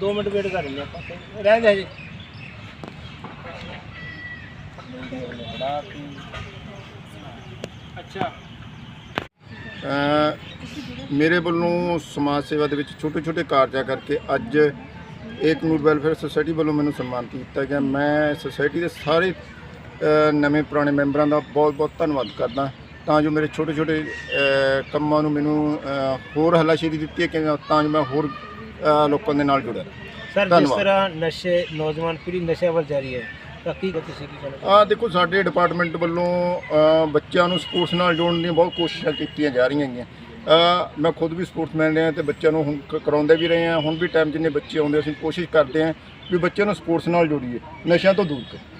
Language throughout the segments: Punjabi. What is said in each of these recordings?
2 ਮਿੰਟ ਵੇਟ ਕਰ ਲੈਂਦੇ ਆਪਾਂ। ਰਹਿ ਜਾ ਜੀ ਅੱਛਾ। ਮੇਰੇ ਵੱਲੋਂ ਸਮਾਜ ਸੇਵਾ ਦੇ ਵਿੱਚ ਛੋਟੇ ਛੋਟੇ ਕਾਰਜਾਂ ਕਰਕੇ ਅੱਜ ਏਕ ਨੂਰ ਵੈਲਫੇਅਰ ਸੁਸਾਇਟੀ ਵੱਲੋਂ ਮੈਨੂੰ ਸਨਮਾਨਿਤ ਕੀਤਾ ਗਿਆ। ਮੈਂ ਸੁਸਾਇਟੀ ਦੇ ਸਾਰੇ ਨਵੇਂ ਪੁਰਾਣੇ ਮੈਂਬਰਾਂ ਦਾ ਬਹੁਤ ਬਹੁਤ ਧੰਨਵਾਦ ਕਰਦਾ। ਤਾਂ ਜੋ ਮੇਰੇ ਛੋਟੇ ਛੋਟੇ ਕੰਮਾਂ ਨੂੰ ਮੈਨੂੰ ਹੋਰ ਹੱਲਾਸ਼ੇਰੀ ਦਿੱਤੀ ਹੈ ਕਿ ਤਾਂ ਜੋ ਮੈਂ ਹੋਰ ਅ, ਲੋਕਾਂ ਦੇ ਨਾਲ ਜੁੜਿਆ ਸਰ ਜਿਸ ਧੰਨਵਾਦ। ਤਰ੍ਹਾਂ ਨਸ਼ੇ ਨੌਜਵਾਨ ਪੀੜ੍ਹੀ ਨਸ਼ੇ ਵੱਲ ਜਾ ਰਹੀ ਹੈ ਤਾਂ ਕੀ ਤੁਸੀਂ ਕੀ ਕਹਿਣਾ ਆ ਦੇਖੋ ਸਾਡੇ ਡਿਪਾਰਟਮੈਂਟ ਵੱਲੋਂ ਅ, ਬੱਚਿਆਂ ਨੂੰ ਸਪੋਰਟਸ ਨਾਲ ਜੋੜਨ ਦੀਆਂ ਬਹੁਤ ਕੋਸ਼ਿਸ਼ਾਂ ਕੀਤੀਆਂ ਜਾ ਰਹੀਆਂ ਹੈਗੀਆਂ। ਅ, ਮੈਂ ਖੁਦ ਵੀ ਸਪੋਰਟਸਮੈਨ ਰਿਹਾ ਤੇ ਬੱਚਿਆਂ ਨੂੰ ਹੁਣ ਕ- ਕਰਾਉਂਦੇ ਵੀ ਰਹੇ ਹਾਂ। ਹੁਣ ਵੀ ਟਾਈਮ ਜਿੰਨੇ ਬੱਚੇ ਆਉਂਦੇ ਅਸੀਂ ਕੋਸ਼ਿਸ਼ ਕਰਦੇ ਹਾਂ ਵੀ ਬੱਚਿਆਂ ਨੂੰ ਸਪੋਰਟਸ ਨਾਲ ਜੋੜੀਏ ਨਸ਼ਿਆਂ ਤੋਂ ਦੂਰ ਕਰੀਏ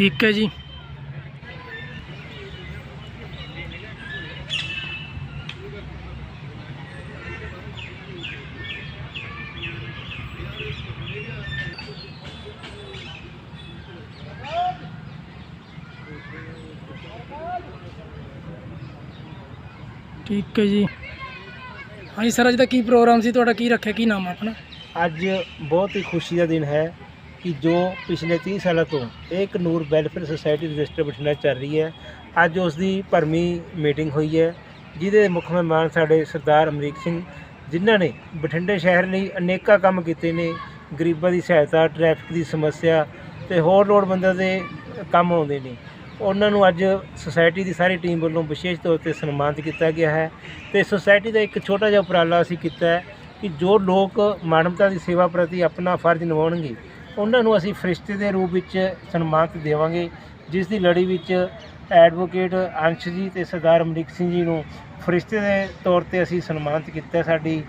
ਠੀਕ ਹੈ ਜੀ। ਠੀਕ ਹੈ ਜੀ। ਹਾਂਜੀ ਸਰ, ਅੱਜ ਦਾ ਕੀ ਪ੍ਰੋਗਰਾਮ ਸੀ? ਤੁਹਾਡਾ ਕੀ ਰੱਖਿਆ? ਕੀ ਨਾਮ ਆ ਆਪਣਾ? ਅੱਜ ਬਹੁਤ ਹੀ ਖੁਸ਼ੀ ਦਾ ਦਿਨ ਹੈ। ਕਿ ਜੋ ਪਿਛਲੇ 30 ਸਾਲਾਂ ਤੋਂ ਇੱਕ Noor welfare society register Bathinda ਚੱਲ ਰਹੀ ਹੈ, ਅੱਜ ਉਸ ਦੀ ਭਰਮੀ ਮੀਟਿੰਗ ਹੋਈ ਹੈ, ਜਿਹਦੇ ਮੁੱਖ ਮਹਿਮਾਨ ਸਾਡੇ ਸਰਦਾਰ ਅਮਰੀਕ ਸਿੰਘ, ਜਿਨ੍ਹਾਂ ਨੇ ਬਠਿੰਡੇ ਸ਼ਹਿਰ ਲਈ ਅਨੇਕਾਂ ਕੰਮ ਕੀਤੇ ਨੇ, ਗਰੀਬਾਂ ਦੀ ਸਹਾਇਤਾ, ਟ੍ਰੈਫਿਕ ਦੀ ਸਮੱਸਿਆ ਤੇ ਹੋਰ ਲੋੜਵੰਦਾਂ ਦੇ ਕੰਮ ਆਉਂਦੇ ਨੇ। ਉਹਨਾਂ ਨੂੰ ਅੱਜ ਸੁਸਾਇਟੀ ਦੀ ਸਾਰੀ ਟੀਮ ਵੱਲੋਂ ਵਿਸ਼ੇਸ਼ ਤੌਰ ਤੇ ਸਨਮਾਨਿਤ ਕੀਤਾ ਗਿਆ ਹੈ ਤੇ ਸੁਸਾਇਟੀ ਦਾ ਇੱਕ ਛੋਟਾ ਜਿਹਾ ਉਪਰਾਲਾ ਅਸੀਂ ਕੀਤਾ ਹੈ ਕਿ ਜੋ ਲੋਕ ਮਾਨਵਤਾ ਦੀ ਸੇਵਾ ਪ੍ਰਤੀ ਆਪਣਾ ਫਰਜ਼ ਨਿਭਾਉਣਗੇ ਉਹਨਾਂ ਨੂੰ ਅਸੀਂ ਫਰਿਸ਼ਤੇ ਦੇ ਰੂਪ ਵਿੱਚ ਸਨਮਾਨਿਤ ਦੇਵਾਂਗੇ, ਜਿਸ ਦੀ ਲੜੀ ਵਿੱਚ ਐਡਵੋਕੇਟ ਅੰਸ਼ ਜੀ ਤੇ ਸਰਦਾਰ ਅਮਰੀਕ ਸਿੰਘ ਜੀ ਨੂੰ ਫਰਿਸ਼ਤੇ ਦੇ ਤੌਰ ਤੇ ਅਸੀਂ ਸਨਮਾਨਿਤ ਕੀਤਾ ਸਾਡੀ,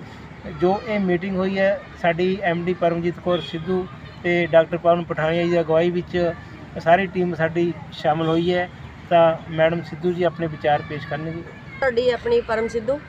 ਜੋ ਇਹ ਮੀਟਿੰਗ ਹੋਈ ਹੈ, ਸਾਡੀ ਐਮਡੀ ਪਰਮਜੀਤ ਕੌਰ ਸਿੱਧੂ ਤੇ ਡਾਕਟਰ ਪਵਨ ਪਠਾਨੀਆ ਜੀ ਦੀ ਅਗਵਾਈ ਵਿੱਚ ਸਾਰੀ ਟੀਮ ਸਾਡੀ ਸ਼ਾਮਲ ਹੋਈ ਹੈ। ਤਾਂ ਮੈਡਮ ਸਿੱਧੂ ਜੀ ਆਪਣੇ ਵਿਚਾਰ ਪੇਸ਼ ਕਰਨਗੇ। ਤੁਹਾਡੀ ਆਪਣੀ ਪਰਮ ਸਿੱਧੂ।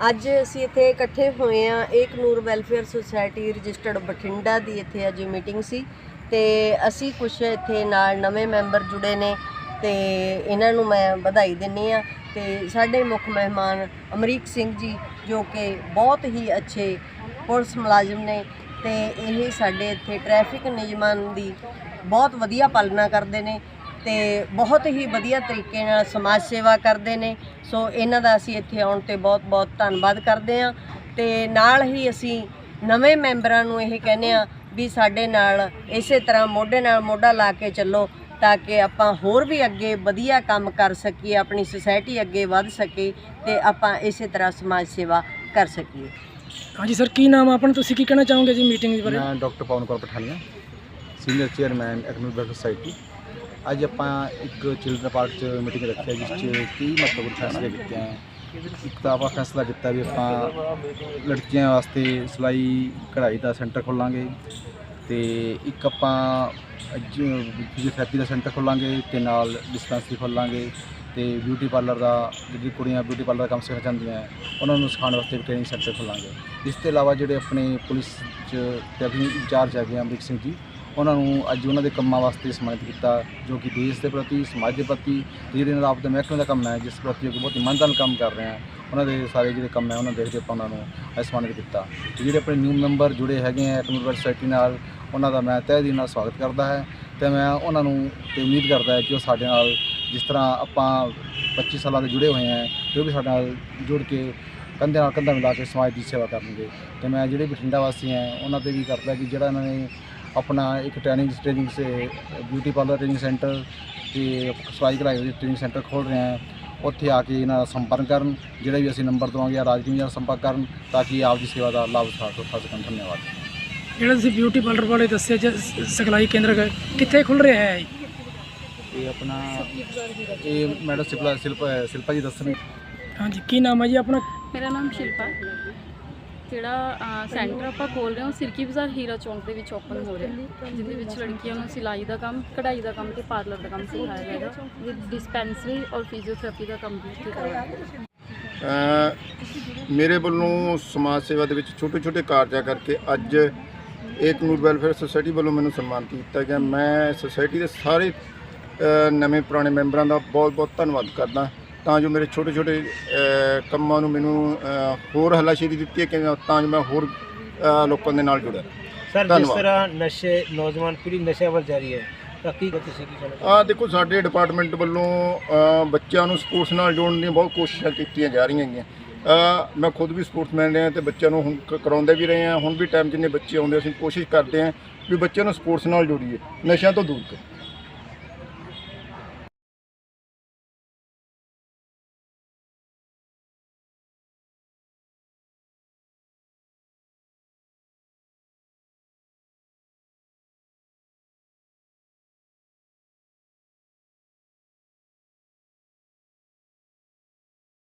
ਅੱਜ ਅਸੀਂ ਇੱਥੇ ਇਕੱਠੇ ਹੋਏ ਆ Ek Noor welfare society registered Bathinda ਦੀ ਇੱਥੇ ਅੱਜ ਮੀਟਿੰਗ ਸੀ ਤੇ ਅਸੀਂ ਕੁਝ ਇੱਥੇ ਨਾਲ ਨਵੇਂ ਮੈਂਬਰ ਜੁੜੇ ਨੇ ਤੇ ਇਹਨਾਂ ਨੂੰ ਮੈਂ ਵਧਾਈ ਦਿੰਨੀ ਆ ਤੇ ਸਾਡੇ ਮੁੱਖ ਮਹਿਮਾਨ ਅਮਰੀਕ ਸਿੰਘ ਜੀ ਜੋ ਕਿ ਬਹੁਤ ਹੀ ਅੱਛੇ ਪੁਲਿਸ ਮੁਲਾਜ਼ਮ ਨੇ ਤੇ ਇਹ ਸਾਡੇ ਇੱਥੇ ਟ੍ਰੈਫਿਕ ਨਿਯਮਾਂ ਦੀ ਬਹੁਤ ਵਧੀਆ ਪਾਲਣਾ ਕਰਦੇ ਨੇ ਤੇ ਬਹੁਤ ਹੀ ਵਧੀਆ ਤਰੀਕੇ ਨਾਲ ਸਮਾਜ ਸੇਵਾ ਕਰਦੇ ਨੇ। ਸੋ ਇਹਨਾਂ ਦਾ ਅਸੀਂ ਇੱਥੇ ਆਉਣ ਤੇ ਬਹੁਤ-ਬਹੁਤ ਧੰਨਵਾਦ ਕਰਦੇ ਹਾਂ। ਤੇ ਨਾਲ ਹੀ ਅਸੀਂ ਨਵੇਂ ਮੈਂਬਰਾਂ ਨੂੰ ਇਹ ਕਹਿੰਦੇ ਆ ਵੀ ਸਾਡੇ ਨਾਲ ਇਸੇ ਤਰ੍ਹਾਂ ਮੋਢੇ ਨਾਲ ਮੋਢਾ ਲਾ ਕੇ ਚੱਲੋ ਤਾਂ ਕਿ ਆਪਾਂ ਹੋਰ ਵੀ ਅੱਗੇ ਵਧੀਆ ਕੰਮ ਕਰ ਸਕੀਏ ਆਪਣੀ ਸੁਸਾਇਟੀ ਅੱਗੇ ਵਧ ਸਕੇ ਤੇ ਆਪਾਂ ਇਸੇ ਤਰ੍ਹਾਂ ਸਮਾਜ ਸੇਵਾ ਕਰ ਸਕੀਏ। ਹਾਂਜੀ ਸਰ ਕੀ ਨਾਮ ਆ ਆਪਣਾ? ਤੁਸੀਂ ਕੀ ਕਹਿਣਾ ਚਾਹੋਗੇ ਜੀ ਮੀਟਿੰਗ ਦੇ ਬਾਰੇ? ਮੈਂ doctor Pawan Kaur Pathania senior chairman economic society. ਅੱਜ ਆਪਾਂ ਇੱਕ ਚਿਲਡਰਨ ਪਾਰਕ 'ਚ ਮੀਟਿੰਗ ਰੱਖੀ ਹੈ ਜਿਸ 'ਚ ਕਈ ਮਹੱਤਵਪੂਰਨ ਫੈਸਲੇ ਕੀਤੇ ਹੈ। ਇੱਕ ਤਾਂ ਆਪਾਂ ਫੈਸਲਾ ਕੀਤਾ ਵੀ ਆਪਾਂ ਲੜਕੀਆਂ ਵਾਸਤੇ ਸਿਲਾਈ ਕਢਾਈ ਦਾ ਸੈਂਟਰ ਖੋਲਾਂਗੇ ਤੇ ਇੱਕ ਆਪਾਂ ਫਿਜ਼ੀਓਥੈਰੇਪੀ ਦਾ ਸੈਂਟਰ ਖੋਲਾਂਗੇ ਤੇ ਨਾਲ ਡਿਸਪੈਂਸਰੀ ਖੋਲਾਂਗੇ ਤੇ ਬਿਊਟੀ ਪਾਰਲਰ ਦਾ, ਜਿਹੜੀ ਕੁੜੀਆਂ ਬਿਊਟੀ ਪਾਰਲਰ ਦਾ ਕੰਮ ਸਿੱਖਣਾ ਚਾਹੁੰਦੀਆਂ, ਉਹਨਾਂ ਨੂੰ ਸਿਖਾਉਣ ਵਾਸਤੇ ਵੀ ਟ੍ਰੇਨਿੰਗ ਸੈਂਟਰ ਖੋਲਾਂਗੇ। ਇਸ ਤੋਂ ਇਲਾਵਾ ਜਿਹੜੇ ਆਪਣੇ ਪੁਲਿਸ 'ਚ ਤੇ ਆਪਣੀ ਇੰਚਾਰਜ ਹੈਗੇ ਆ ਅਮਰੀਕ ਸਿੰਘ ਜੀ ਉਹਨਾਂ ਨੂੰ ਅੱਜ ਉਹਨਾਂ ਦੇ ਕੰਮਾਂ ਵਾਸਤੇ ਸਨਮਾਨਿਤ ਕੀਤਾ, ਜੋ ਕਿ ਦੇਸ਼ ਦੇ ਪ੍ਰਤੀ, ਸਮਾਜ ਦੇ ਪ੍ਰਤੀ ਤੇ ਜਿਹੜੇ ਨਾਲ ਆਪਦੇ ਮਹਿਕਮੇ ਦਾ ਕੰਮ ਹੈ, ਜਿਸ ਪ੍ਰਤੀ ਉਹ ਬਹੁਤ ਇਮਾਨਦਾਰ ਨਾਲ ਕੰਮ ਕਰ ਰਹੇ ਆ ਉਹਨਾਂ ਦੇ ਸਾਰੇ ਜਿਹੜੇ ਕੰਮ ਹੈ, ਉਹਨਾਂ ਦੇਖਦੇ ਆਪਾਂ ਉਹਨਾਂ ਨੂੰ ਅੱਜ ਸਨਮਾਨਿਤ ਕੀਤਾ। ਤੇ ਜਿਹੜੇ ਆਪਣੇ ਨਿਊ ਮੈਂਬਰ ਜੁੜੇ ਹੈਗੇ ਆ ਕਮਿਊਨਿਟੀ ਸੋਸਾਇਟੀ ਨਾਲ, ਉਹਨਾਂ ਦਾ ਮੈਂ ਤਹਿ ਦਿਲ ਨਾਲ ਸਵਾਗਤ ਕਰਦਾ ਹੈ। ਤੇ ਮੈਂ ਉਹਨਾਂ ਨੂੰ ਤੇ ਉਮੀਦ ਕਰਦਾ ਹੈ ਕਿ ਉਹ ਸਾਡੇ ਨਾਲ ਜਿਸ ਤਰ੍ਹਾਂ ਆਪਾਂ 25 ਸਾਲਾਂ ਦੇ ਜੁੜੇ ਹੋਏ ਆ ਤੇ ਉਹ ਵੀ ਸਾਡੇ ਨਾਲ ਜੁੜ ਕੇ ਕੰਧੇ ਨਾਲ ਕੰਧਾ ਮਿਲਾ ਕੇ ਸਮਾਜ ਦੀ ਸੇਵਾ ਕਰਨਗੇ। ਤੇ ਮੈਂ ਜਿਹੜੇ ਬਠਿੰਡਾ ਵਾਸੀ ਆ ਉਹਨਾਂ ਤੇ ਵੀ ਕਰਦਾ ਕਿ ਜਿਹੜਾ ਇਹਨਾਂ ਨੇ ਆਪਣਾ ਇੱਕ ਟ੍ਰੇਨਿੰਗ ਟ੍ਰੇਨਿੰਗ ਸੇ ਬਿਊਟੀ ਪਾਰਲਰ ਟ੍ਰੇਨਿੰਗ ਸੈਂਟਰ ਤੇ ਸਿਲਾਈ ਕਢਾਈ ਦੇ ਟ੍ਰੇਨਿੰਗ ਸੈਂਟਰ ਖੋਲ ਰਹੇ ਆ ਉੱਥੇ ਆ ਕੇ ਇਹਨਾਂ ਦਾ ਸੰਪਰਕ ਕਰਨ ਜਿਹੜੇ ਵੀ ਅਸੀਂ ਨੰਬਰ ਦਵਾਂਗੇ ਜਾਂ ਰਾਜਨੀਤੀ ਨਾਲ ਸੰਪਰਕ ਕਰਨ ਤਾਂ ਕਿ ਆਪ ਦੀ ਸੇਵਾ ਦਾ ਲਾਭ ਉਠਾ ਉਠਾ ਸਕਣ ਧੰਨਵਾਦ। ਜਿਹੜਾ ਤੁਸੀਂ ਬਿਊਟੀ ਪਾਰਲਰ ਵਾਲੇ ਦੱਸਿਆ ਜੀ ਸਿਖਲਾਈ ਕੇਂਦਰ ਕਿੱਥੇ ਖੁੱਲ ਰਿਹਾ ਹੈ ਇਹ? ਆਪਣਾ ਇਹ ਮੈਡਮ ਸਿਲਪਾ ਸਿਲਪਾ ਸਿਲਪਾ ਜੀ ਦੱਸਣ ਹਾਂਜੀ ਕੀ ਨਾਮ ਹੈ ਜੀ ਆਪਣਾ? ਮੇਰਾ ਨਾਮ ਸ਼ਿਲਪਾ। ਜਿਹੜਾ ਸੈਂਟਰ ਆਪਾਂ ਖੋਲ ਰਹੇ ਹਾਂ ਸਿਰਕੀ ਬਾਜ਼ਾਰ ਹੀਰਾ ਚੌਂਕ ਦੇ ਵਿੱਚ ਓਪਨ ਹੋ ਰਿਹਾ ਜਿਹਦੇ ਵਿੱਚ ਲੜਕੀਆਂ ਨੂੰ ਸਿਲਾਈ ਦਾ ਕੰਮ, ਕਢਾਈ ਦਾ ਕੰਮ ਤੇ ਪਾਰਲਰ ਦਾ ਕੰਮ ਸਿਖਾਇਆ ਜਾਏਗਾ ਵਿਦ ਡਿਸਪੈਂਸਰੀ ਔਰ ਫਿਜ਼ੀਓਥੈਰੇਪੀ ਦਾ ਕੰਮ ਵੀ ਇੱਥੇ ਮੇਰੇ ਵੱਲੋਂ ਸਮਾਜ ਸੇਵਾ ਦੇ ਵਿੱਚ ਛੋਟੇ ਛੋਟੇ ਕਾਰਜਾਂ ਕਰਕੇ ਅੱਜ ਏਕ ਨੂਰ ਵੈਲਫੇਅਰ ਸੁਸਾਇਟੀ ਵੱਲੋਂ ਮੈਨੂੰ ਸਨਮਾਨਿਤ ਕੀਤਾ ਗਿਆ। ਮੈਂ ਸੁਸਾਇਟੀ ਦੇ ਸਾਰੇ ਨਵੇਂ ਪੁਰਾਣੇ ਮੈਂਬਰਾਂ ਦਾ ਬਹੁਤ ਬਹੁਤ ਧੰਨਵਾਦ ਕਰਦਾ। ਤਾਂ ਜੋ ਮੇਰੇ ਛੋਟੇ ਛੋਟੇ ਕੰਮਾਂ ਨੂੰ ਮੈਨੂੰ ਹੋਰ ਹੱਲਾਸ਼ੇਰੀ ਦਿੱਤੀ ਹੈ ਕਿ ਤਾਂ ਜੋ ਮੈਂ ਹੋਰ ਲੋਕਾਂ ਦੇ ਨਾਲ ਜੁੜਿਆ। ਸਰ ਜਿਸ। ਤਰ੍ਹਾਂ ਨਸ਼ੇ ਨੌਜਵਾਨ ਪੀੜ੍ਹੀ ਨਸ਼ਿਆਂ ਵੱਲ ਜਾ ਰਹੀ ਹੈ ਤਾਂ ਕੀ ਤੁਸੀਂ ਕੀ ਕਹਿਣਾ ਆ ਦੇਖੋ ਸਾਡੇ ਡਿਪਾਰਟਮੈਂਟ ਵੱਲੋਂ ਬੱਚਿਆਂ ਨੂੰ ਸਪੋਰਟਸ ਨਾਲ ਜੋੜਨ ਦੀਆਂ ਬਹੁਤ ਕੋਸ਼ਿਸ਼ਾਂ ਕੀਤੀਆਂ ਜਾ ਰਹੀਆਂ ਹੈਗੀਆਂ। ਮੈਂ ਖੁਦ ਵੀ ਸਪੋਰਟਸਮੈਨ ਰਿਹਾ ਤੇ ਬੱਚਿਆਂ ਨੂੰ ਹੁਣ ਕਰਾਉਂਦੇ ਵੀ ਰਹੇ ਹਾਂ। ਹੁਣ ਵੀ ਟਾਈਮ ਜਿੰਨੇ ਬੱਚੇ ਆਉਂਦੇ ਅਸੀਂ ਕੋਸ਼ਿਸ਼ ਕਰਦੇ ਹਾਂ ਵੀ ਬੱਚਿਆਂ ਨੂੰ ਸਪੋਰਟਸ ਨਾਲ ਜੋੜੀਏ। ਨਸ਼ਿਆਂ ਤੋਂ ਦੂਰ ਕਰੀਏ